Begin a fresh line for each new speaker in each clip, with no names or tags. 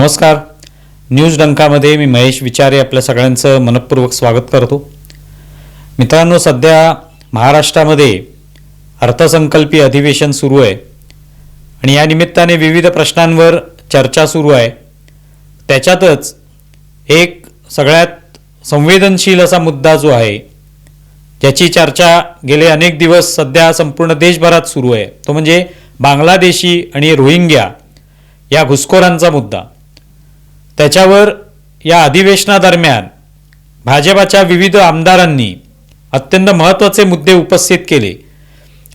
नमस्कार. न्यूज डंकामध्ये मी महेश विचारे आपल्या सगळ्यांचं मनपूर्वक स्वागत करतो. मित्रांनो सध्या महाराष्ट्रामध्ये अर्थसंकल्पीय अधिवेशन सुरू आहे. आणि या निमित्ताने विविध प्रश्नांवर चर्चा सुरू आहे. त्याच्यातच एक सगळ्यात संवेदनशील असा मुद्दा जो आहे ज्याची चर्चा गेले अनेक दिवस सध्या संपूर्ण देशभरात सुरू आहे. तो म्हणजे बांगलादेशी आणि रोहिंग्या या घुसखोरांचा मुद्दा. त्याच्यावर या अधिवेशनादरम्यान भाजपाच्या विविध आमदारांनी अत्यंत महत्त्वाचे मुद्दे उपस्थित केले.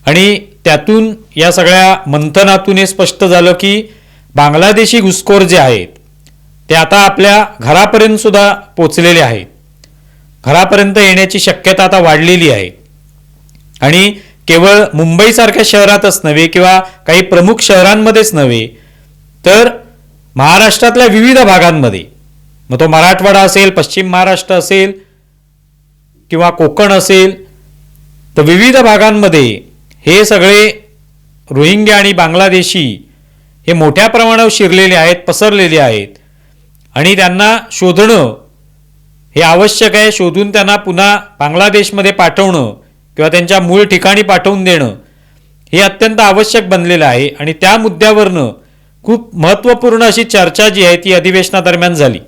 आणि त्यातून या सगळ्या मंथनातून हे स्पष्ट झालं की बांगलादेशी घुसखोर जे आहेत ते आता आपल्या घरापर्यंत सुद्धा पोचलेले आहेत. घरापर्यंत येण्याची शक्यता आता वाढलेली आहे. आणि केवळ मुंबईसारख्या शहरातच नव्हे किंवा काही प्रमुख शहरांमध्येच नव्हे तर महाराष्ट्रातल्या विविध भागांमध्ये. मग तो मराठवाडा असेल पश्चिम महाराष्ट्र असेल किंवा कोकण असेल तर विविध भागांमध्ये हे सगळे रोहिंग्या आणि बांगलादेशी हे मोठ्या प्रमाणावर शिरलेले आहेत पसरलेले आहेत. आणि त्यांना शोधणं हे आवश्यक आहे शोधून त्यांना पुन्हा बांगलादेशमध्ये पाठवणं किंवा त्यांच्या मूळ ठिकाणी पाठवून देणं हे अत्यंत आवश्यक बनलेलं आहे. आणि त्या मुद्द्यावरनं खूप महत्त्वपूर्ण अशी चर्चा जी आहे ती अधिवेशनादरम्यान झाली.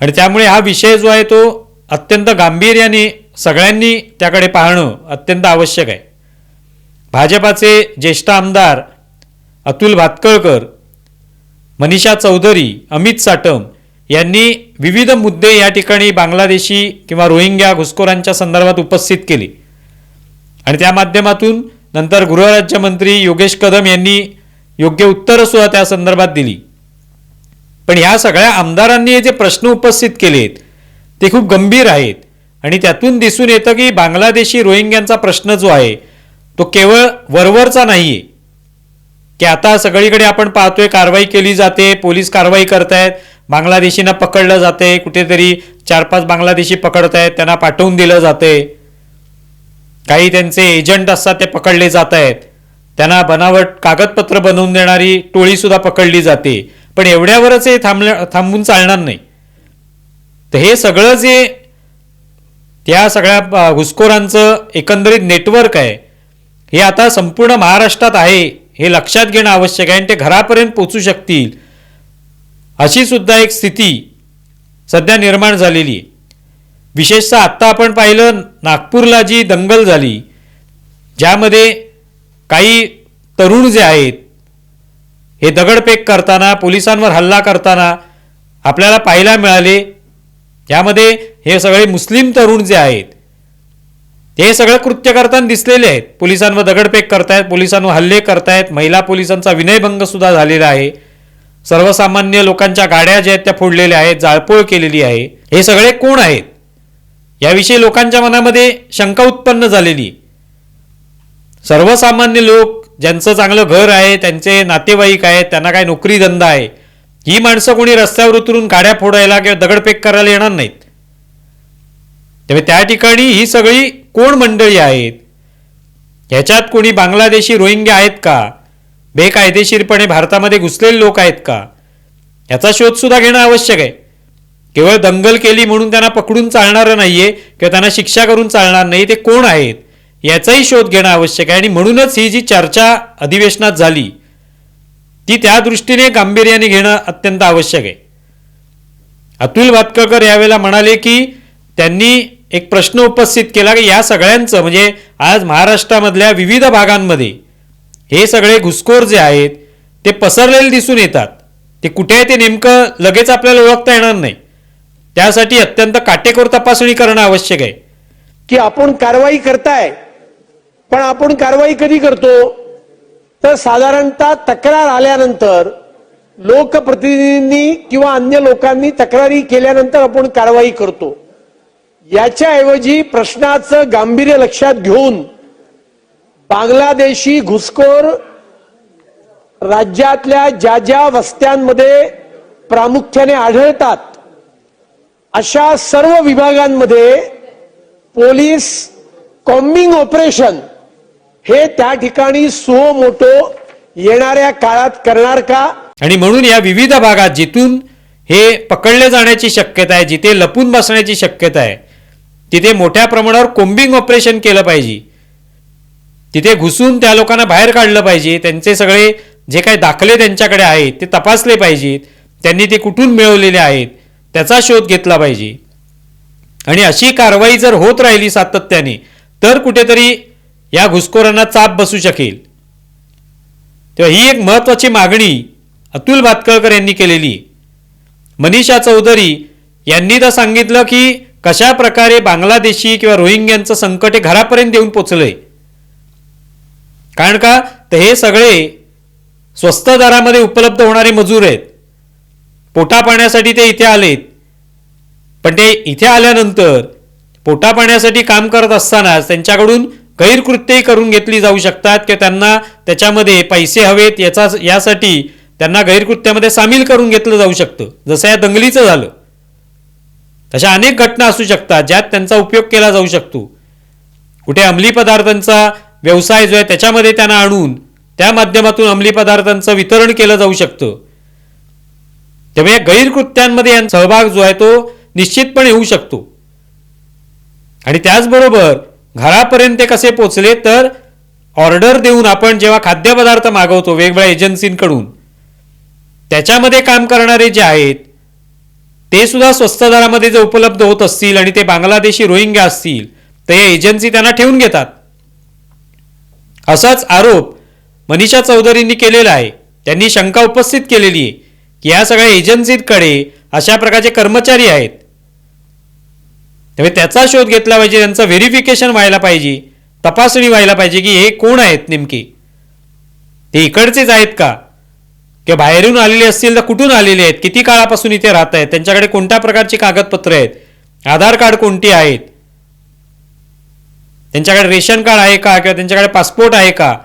आणि त्यामुळे हा विषय जो आहे तो अत्यंत गांभीर्याने सगळ्यांनी त्याकडे पाहणं अत्यंत आवश्यक आहे. भाजपाचे ज्येष्ठ आमदार अतुल भातकळकर मनीषा चौधरी अमित साटम यांनी विविध मुद्दे या ठिकाणी बांगलादेशी किंवा रोहिंग्या घुसखोरांच्या संदर्भात उपस्थित केले. आणि त्या माध्यमातून नंतर गृहराज्यमंत्री योगेश कदम यांनी योग्य उत्तरं सुद्धा त्या संदर्भात दिली. पण ह्या सगळ्या आमदारांनी हे जे प्रश्न उपस्थित केलेत ते खूप गंभीर आहेत. आणि त्यातून दिसून येतं की बांगलादेशी रोहिंग्यांचा प्रश्न जो आहे तो केवळ वरवरचा नाही आहे की आता सगळीकडे आपण पाहतोय कारवाई केली जाते पोलीस कारवाई करतायत बांगलादेशींना पकडलं जाते कुठेतरी चार पाच बांगलादेशी पकडतायत त्यांना पाठवून दिलं जाते काही त्यांचे एजंट असतात ते पकडले जात आहेत त्यांना बनावट कागदपत्र बनवून देणारी टोळी सुद्धा पकडली जाते. पण एवढ्यावरच हे थांबल्या थांबून चालणार नाही. तर हे सगळं जे त्या सगळ्या घुसखोरांचं एकंदरीत नेटवर्क आहे हे आता संपूर्ण महाराष्ट्रात आहे हे लक्षात घेणं आवश्यक आहे आणि ते घरापर्यंत पोचू शकतील. अशी सुद्धा एक स्थिती सध्या निर्माण झालेली आहे. विशेषतः आत्ता आपण पाहिलं नागपूरला जी दंगल झाली ज्यामध्ये काही तरुण जे आहेत हे दगडफेक करताना पोलिसांवर हल्ला करताना आपल्याला पाहायला मिळाले यामध्ये हे सगळे मुस्लिम तरुण जे आहेत ते सगळं कृत्य करताना दिसलेले आहेत. पोलिसांवर दगडफेक करतायत पोलिसांवर हल्ले करतायत महिला पोलिसांचा विनयभंग सुद्धा झालेला आहे. सर्वसामान्य लोकांच्या गाड्या ज्या आहेत त्या फोडलेल्या आहेत जाळपोळ केलेली आहे. हे सगळे कोण आहेत? याविषयी लोकांच्या मनामध्ये शंका उत्पन्न झालेली. आहे. सर्वसामान्य लोक ज्यांचं चांगलं घर आहे त्यांचे नातेवाईक आहेत त्यांना काय नोकरी धंदा आहे ही माणसं कोणी रस्त्यावर उतरून गाड्या फोडायला किंवा दगडफेक करायला येणार नाहीत. त्यामुळे त्या ठिकाणी ही सगळी कोण मंडळी आहेत? ह्याच्यात कोणी बांगलादेशी रोहिंग्या आहेत का? बेकायदेशीरपणे भारतामध्ये घुसलेले लोक आहेत का? याचा शोधसुद्धा घेणं आवश्यक आहे. केवळ दंगल केली म्हणून त्यांना पकडून चालणारं नाहीये किंवा त्यांना शिक्षा करून चालणार नाही ते कोण आहेत? याचाही शोध घेणं आवश्यक आहे. आणि म्हणूनच ही जी चर्चा अधिवेशनात झाली ती त्या दृष्टीने गांभीर्याने घेणं अत्यंत आवश्यक आहे. अतुल वातककर यावेळेला म्हणाले की त्यांनी एक प्रश्न उपस्थित केला की या सगळ्यांचं म्हणजे आज महाराष्ट्रामधल्या विविध भागांमध्ये हे सगळे घुसखोर जे आहेत ते पसरलेले दिसून येतात. ते कुठे आहे ते नेमकं लगेच आपल्याला ओळखता येणार नाही. त्यासाठी अत्यंत काटेकोर तपासणी करणं आवश्यक आहे.
की आपण कारवाई करताय पण आपण कारवाई कधी करतो? तर साधारणतः तक्रार आल्यानंतर लोकप्रतिनिधींनी किंवा अन्य लोकांनी तक्रारी केल्यानंतर आपण कारवाई करतो. याच्याऐवजी प्रश्नाचं गांभीर्य लक्षात घेऊन बांगलादेशी घुसखोर राज्यातल्या ज्या ज्या वस्त्यांमध्ये प्रामुख्याने आढळतात अशा सर्व विभागांमध्ये पोलीस कॉम्बिंग ऑपरेशन हे त्या ठिकाणी सो मोठो येणाऱ्या काळात करणार का?
आणि म्हणून या विविध भागात जिथून हे पकडले जाण्याची शक्यता आहे जिथे लपून बसण्याची शक्यता आहे तिथे मोठ्या प्रमाणावर कोम्बिंग ऑपरेशन केलं पाहिजे. तिथे घुसून त्या लोकांना बाहेर काढलं पाहिजे. त्यांचे सगळे जे काही दाखले त्यांच्याकडे आहेत ते तपासले पाहिजेत त्यांनी ते कुठून मिळवलेले आहेत त्याचा शोध घेतला पाहिजे. आणि अशी कारवाई जर होत राहिली सातत्याने तर कुठेतरी या घुसखोरांना चाप बसू शकेल. तेव्हा ही एक महत्वाची मागणी अतुल भातकळकर यांनी केलेली. मनीषा चौधरी यांनी तर सांगितलं की कशा प्रकारे बांगलादेशी किंवा रोहिंग्यांचं संकट हे घरापर्यंत येऊन पोचलंय. कारण का? तर हे सगळे स्वस्त दरामध्ये उपलब्ध होणारे मजूर आहेत. पोटा पाण्यासाठी ते इथे आलेत. पण ते इथे आल्यानंतर पोटा पाण्यासाठी काम करत असतानाच त्यांच्याकडून गैरकृत्यही करून घेतली जाऊ शकतात किंवा त्यांना त्याच्यामध्ये पैसे हवेत याचा यासाठी त्यांना गैरकृत्यामध्ये सामील करून घेतलं जाऊ शकतं. जसं या दंगलीचं झालं. तशा अनेक घटना असू शकतात ज्यात त्यांचा उपयोग केला जाऊ शकतो. कुठे अंमली पदार्थांचा व्यवसाय जो आहे त्याच्यामध्ये त्यांना आणून त्या माध्यमातून अंमली पदार्थांचं वितरण केलं जाऊ शकतं. त्यामुळे गैरकृत्यांमध्ये यांचा सहभाग जो आहे तो निश्चितपणे होऊ शकतो. आणि त्याचबरोबर घरापर्यंत कसे पोचले तर ऑर्डर देऊन आपण जेव्हा खाद्यपदार्थ मागवतो वेगवेगळ्या एजन्सींकडून त्याच्यामध्ये काम करणारे जे आहेत ते सुद्धा स्वस्त दरामध्ये जर उपलब्ध होत असतील आणि ते बांगलादेशी रोहिंग्या असतील तर या एजन्सी त्यांना ठेवून घेतात. असाच आरोप मनीषा चौधरींनी केलेला आहे. त्यांनी शंका उपस्थित केलेली आहे की या सगळ्या एजन्सीकडे अशा प्रकारचे कर्मचारी आहेत. त्यामुळे त्याचा शोध घेतला पाहिजे त्यांचं व्हेरिफिकेशन व्हायला पाहिजे तपासणी व्हायला पाहिजे की हे कोण आहेत नेमकी? ते इकडचेच आहेत का? किंवा बाहेरून आलेले असतील तर कुठून आलेले आहेत? किती काळापासून इथे राहत आहेत? त्यांच्याकडे कोणत्या प्रकारची कागदपत्र आहेत? आधार कार्ड कोणती आहेत? त्यांच्याकडे रेशन कार्ड आहे का? किंवा त्यांच्याकडे पासपोर्ट आहे का?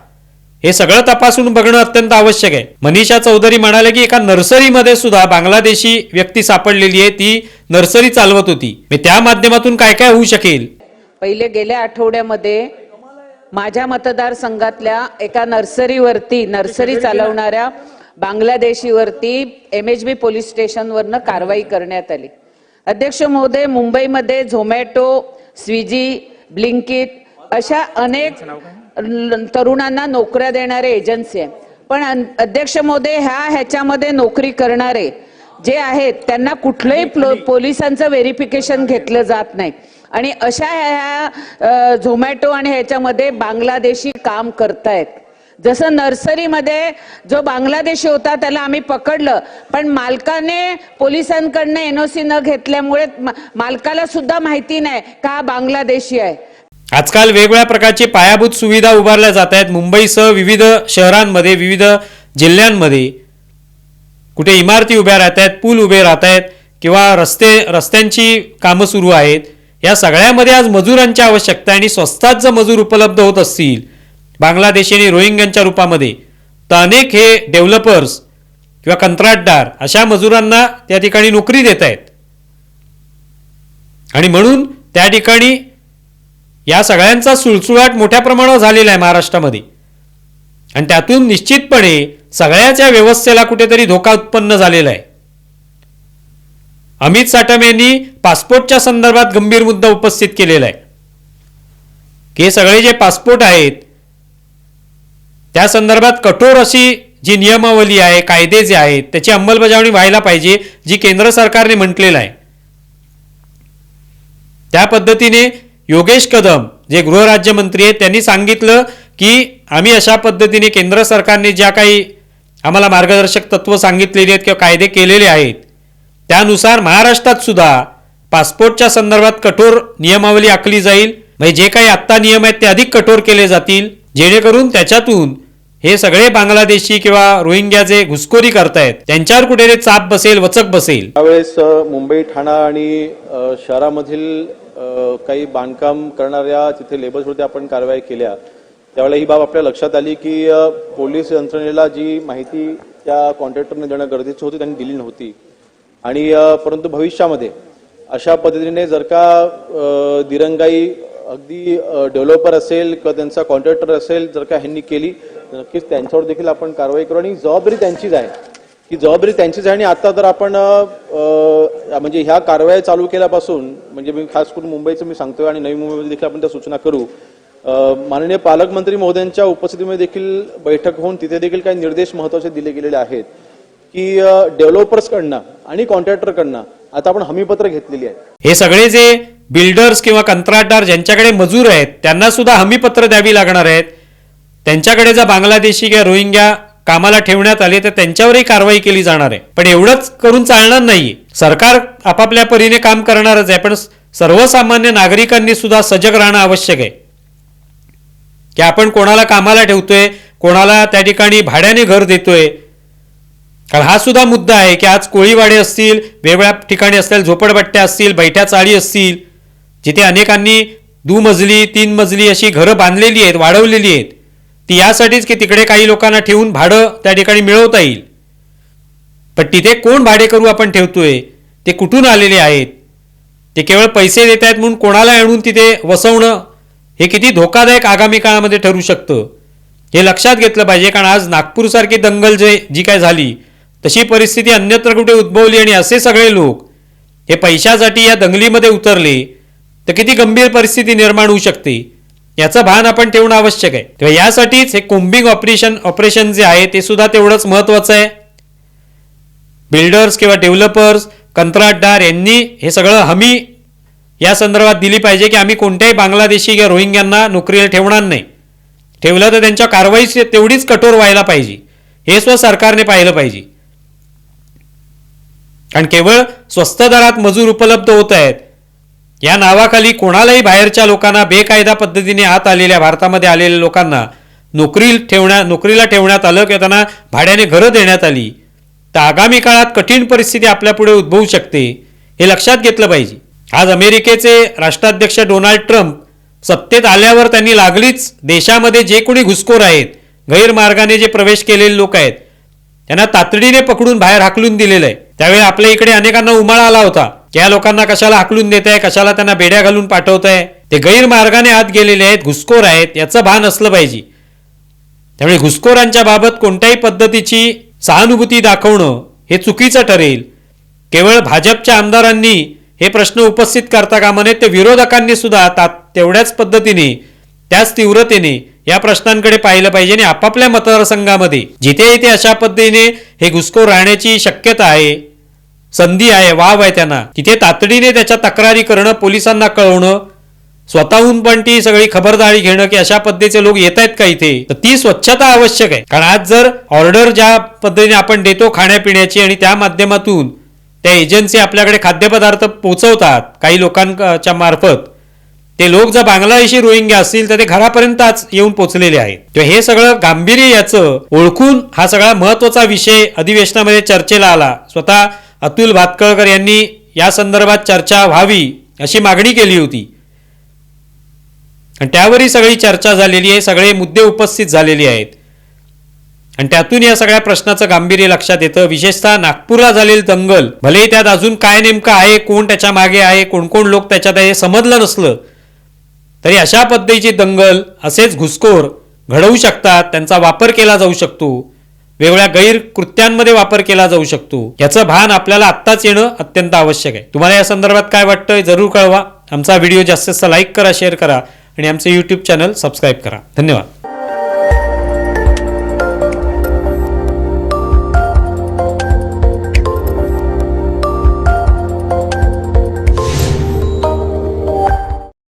हे सगळं तपासून बघणं अत्यंत आवश्यक आहे. मनीषा चौधरी म्हणाले की एका नर्सरीमध्ये सुद्धा बांगलादेशी व्यक्ती सापडलेली आहे. ती नर्सरी चालवत होती. मी त्या माध्यमातून काय काय होऊ शकेल?
पहिले गेल्या आठवड्यामध्ये माझ्या मतदारसंघातल्या एका नर्सरीवरती नर्सरी चालवणाऱ्या बांगलादेशीवरती एम एच बी पोलीस स्टेशनवरनं कारवाई करण्यात आली. अध्यक्ष महोदय मुंबईमध्ये झोमॅटो स्विगी ब्लिंकिट अशा अनेक तरुणांना नोकऱ्या देणारे एजन्सी आहे. पण अध्यक्ष महोदय ह्या ह्याच्यामध्ये नोकरी करणारे जे आहेत त्यांना कुठलंही प्लो- पोलिसांचं व्हेरिफिकेशन घेतलं जात नाही. आणि अशा ह्या झोमॅटो आणि ह्याच्यामध्ये बांगलादेशी काम करतायत. जसं नर्सरीमध्ये जो बांगलादेशी होता त्याला आम्ही पकडलं. पण मालकाने पोलिसांकडनं एनओसी न घेतल्यामुळे मालकाला सुद्धा माहिती नाही का हा बांगलादेशी आहे.
आजकाल वेगवेगळ्या प्रकारची पायाभूत सुविधा उभारल्या जात आहेत. मुंबईसह विविध शहरांमध्ये विविध जिल्ह्यांमध्ये कुठे इमारती उभ्या राहत आहेत पूल उभे राहत आहेत किंवा रस्ते रस्त्यांची कामं सुरू आहेत. या सगळ्यामध्ये आज मजुरांची आवश्यकता आहे आणि स्वस्तात जर मजूर उपलब्ध होत असतील बांगलादेशी आणि रोहिंग्यांच्या रूपामध्ये तर अनेक हे डेव्हलपर्स किंवा कंत्राटदार अशा मजुरांना त्या ठिकाणी नोकरी देत आहेत. आणि म्हणून त्या ठिकाणी या सगळ्यांचा सुळसुळाट मोठ्या प्रमाणावर झालेला आहे महाराष्ट्रामध्ये. आणि त्यातून निश्चितपणे सगळ्याच या व्यवस्थेला कुठेतरी धोका उत्पन्न झालेला आहे. अमित साटम यांनी पासपोर्टच्या संदर्भात गंभीर मुद्दा उपस्थित केलेला आहे. की हे सगळे जे पासपोर्ट आहेत त्या संदर्भात कठोर अशी जी नियमावली आहे कायदे जे आहेत त्याची अंमलबजावणी व्हायला पाहिजे जी केंद्र सरकारने म्हटलेलं आहे. त्या पद्धतीने योगेश कदम जे गृहराज्यमंत्री आहेत त्यांनी सांगितलं की आम्ही अशा पद्धतीने केंद्र सरकारने ज्या काही आम्हाला मार्गदर्शक तत्त्व सांगितलेली आहेत किंवा कायदे केलेले आहेत त्यानुसार महाराष्ट्रात सुद्धा पासपोर्टच्या संदर्भात कठोर नियमावली आखली जाईल. म्हणजे जे काही आत्ता नियम आहेत ते अधिक कठोर केले जातील. जेणेकरून त्याच्यातून हे सगळे बांगलादेशी किंवा रोहिंग्या जे घुसखोरी करतायत त्यांच्यावर कुठेतरी चाप बसेल वचक बसेल.
त्यावेळेस मुंबई ठाणा आणि शहरामधील काही बांधकाम करणाऱ्या तिथे लेबर्सवरती आपण कारवाई केल्या. त्यावेळेला ही बाब आपल्या लक्षात आली की पोलीस यंत्रणेला जी माहिती त्या कॉन्ट्रॅक्टरने देणं गरजेचं होती त्यांनी दिली नव्हती. आणि परंतु भविष्यामध्ये अशा पद्धतीने जर का दिरंगाई अगदी डेव्हलपर असेल किंवा त्यांचा कॉन्ट्रॅक्टर असेल जर का ह्यांनी केली नक्कीच त्यांच्यावर देखील आपण कारवाई करू आणि जबाबदारी त्यांचीच आहे. ही जबाबदारी त्यांचीच आहे आणि आता तर आपण म्हणजे ह्या कारवाया चालू केल्यापासून म्हणजे मी खास करून मुंबईचं मी सांगतोय आणि नवी मुंबईमध्ये देखील आपण त्या सूचना करू. माननीय पालकमंत्री महोदयांच्या उपस्थितीमध्ये देखील बैठक होऊन तिथे देखील काही निर्देश महत्त्वाचे दिले गेलेले आहेत की डेव्हलपर्सकडनं आणि कॉन्ट्रॅक्टरकडनं आता आपण हमीपत्र घेतलेली आहेत
हे सगळे जे बिल्डर्स किंवा कंत्राटदार ज्यांच्याकडे मजूर आहेत त्यांना सुद्धा हमीपत्र द्यावी लागणार आहेत. त्यांच्याकडे जर बांगलादेशी किंवा रोहिंग्या कामाला ठेवण्यात आले तर त्यांच्यावरही कारवाई केली जाणार आहे. पण एवढंच करून चालणार नाही. सरकार आपापल्या परीने काम करणारच आहे पण सर्वसामान्य नागरिकांनी सुद्धा सजग राहणं आवश्यक आहे. की आपण कोणाला कामाला ठेवतोय कोणाला त्या ठिकाणी भाड्याने घर देतोय. कारण हा सुद्धा मुद्दा आहे की आज कोळीवाडे असतील वेगवेगळ्या ठिकाणी असतील झोपडपट्ट्या असतील बैठ्या चाळी असतील जिथे अनेकांनी दुमजली तीन मजली अशी घरं बांधलेली आहेत वाढवलेली आहेत. ती यासाठीच की तिकडे काही लोकांना ठेवून भाडं त्या ठिकाणी मिळवता येईल. पण तिथे कोण भाडेकरू आपण ठेवतोय? ते कुठून आलेले आहेत? ते केवळ पैसे देत आहेत म्हणून कोणाला आणून तिथे वसवणं? हे किती धोकादायक आगामी काळामध्ये ठरू शकतं? हे लक्षात घेतलं पाहिजे कारण आज नागपूरसारखी दंगल जे जी काय झाली तशी परिस्थिती अन्यत्र कुठे उद्भवली आणि असे सगळे लोक हे पैशासाठी या दंगलीमध्ये उतरले तर किती गंभीर परिस्थिती निर्माण होऊ शकते? याचं भान आपण ठेवणं आवश्यक आहे. तेव्हा यासाठीच हे कोम्बिंग ऑपरेशन ऑपरेशन जे आहे ते सुद्धा तेवढंच महत्वाचं आहे. बिल्डर्स किंवा डेव्हलपर्स कंत्राटदार यांनी हे सगळं हमी या संदर्भात दिली पाहिजे की आम्ही कोणत्याही बांगलादेशी किंवा रोहिंग्यांना नोकरीला ठेवणार नाही. ठेवलं तर त्यांच्या कारवाई तेवढीच कठोर व्हायला पाहिजे. हे सुद्धा सरकारने पाहिलं पाहिजे. कारण केवळ स्वस्त दरात मजूर उपलब्ध होत आहेत या नावाखाली कोणालाही बाहेरच्या लोकांना बेकायदा पद्धतीने आत आलेल्या भारतामध्ये आलेल्या लोकांना नोकरी ठेवण्या नोकरीला ठेवण्यात आलं किंवा त्यांना भाड्याने घरं देण्यात आली तर आगामी काळात कठीण परिस्थिती आपल्यापुढे उद्भवू शकते हे लक्षात घेतलं पाहिजे. आज अमेरिकेचे राष्ट्राध्यक्ष डोनाल्ड ट्रम्प सत्तेत आल्यावर त्यांनी लागलीच देशामध्ये जे कोणी घुसखोर आहेत गैरमार्गाने जे प्रवेश केलेले लोक आहेत त्यांना तातडीने पकडून बाहेर हाकलून दिलेलं आहे. त्यावेळी आपल्या इकडे अनेकांना उमाळा आला होता. या लोकांना कशाला हाकलून देत आहे कशाला त्यांना बेड्या घालून पाठवत आहे ते गैरमार्गाने आत गेलेले आहेत घुसखोर आहेत याचं भान असलं पाहिजे. त्यामुळे घुसखोरांच्या बाबत कोणत्याही पद्धतीची सहानुभूती दाखवणं हे चुकीचं ठरेल. केवळ भाजपच्या आमदारांनी हे प्रश्न उपस्थित करता कामा नये ते विरोधकांनी सुद्धा ता तेवढ्याच पद्धतीने त्याच तीव्रतेने या प्रश्नांकडे पाहिलं पाहिजे आणि आपापल्या मतदारसंघामध्ये जिथे इथे अशा पद्धतीने हे घुसखोर राहण्याची शक्यता आहे संधी आहे वाव आहे त्यांना. तिथे तातडीने त्याच्या तक्रारी करणं पोलिसांना कळवणं स्वतःहून पण ती सगळी खबरदारी घेणं की अशा पद्धतीचे लोक येत आहेत का इथे? तर ती स्वच्छता आवश्यक आहे. कारण आज जर ऑर्डर ज्या पद्धतीने आपण देतो खाण्यापिण्याची आणि त्या माध्यमातून त्या एजन्सी आपल्याकडे खाद्यपदार्थ पोहोचवतात काही लोकांच्या मार्फत ते लोक जर बांगलादेशी रोहिंग्या असतील तर ते घरापर्यंत आज येऊन पोचलेले आहेत. तर हे सगळं गांभीर्य याचं ओळखून हा सगळा महत्त्वाचा विषय अधिवेशनामध्ये चर्चेला आला. स्वतः अतुल भातकळकर यांनी या संदर्भात चर्चा व्हावी अशी मागणी केली होती. आणि त्यावरही सगळी चर्चा झालेली आहे सगळे मुद्दे उपस्थित झालेले आहेत. आणि त्यातून या सगळ्या प्रश्नाचं गांभीर्य लक्षात येतं. विशेषतः नागपूरला झालेलं दंगल भलेही त्यात अजून काय नेमकं आहे कोण त्याच्यामागे आहे कोण कोण लोक त्याच्यात आहे हे समजलं नसलं तरी अशा पद्धतीची दंगल असेच घुसखोर घडवू शकतात त्यांचा वापर केला जाऊ शकतो. वेगवेगळ्या गैरकृत्यांमध्ये वापर केला जाऊ शकतो. याचं भान आपल्याला आत्ताच येणं अत्यंत आवश्यक आहे. तुम्हाला या संदर्भात काय वाटतंय जरूर कळवा. आमचा व्हिडिओ जास्तीत जास्त लाईक करा शेअर करा आणि आमचं यूट्यूब चॅनल सबस्क्राईब करा. धन्यवाद.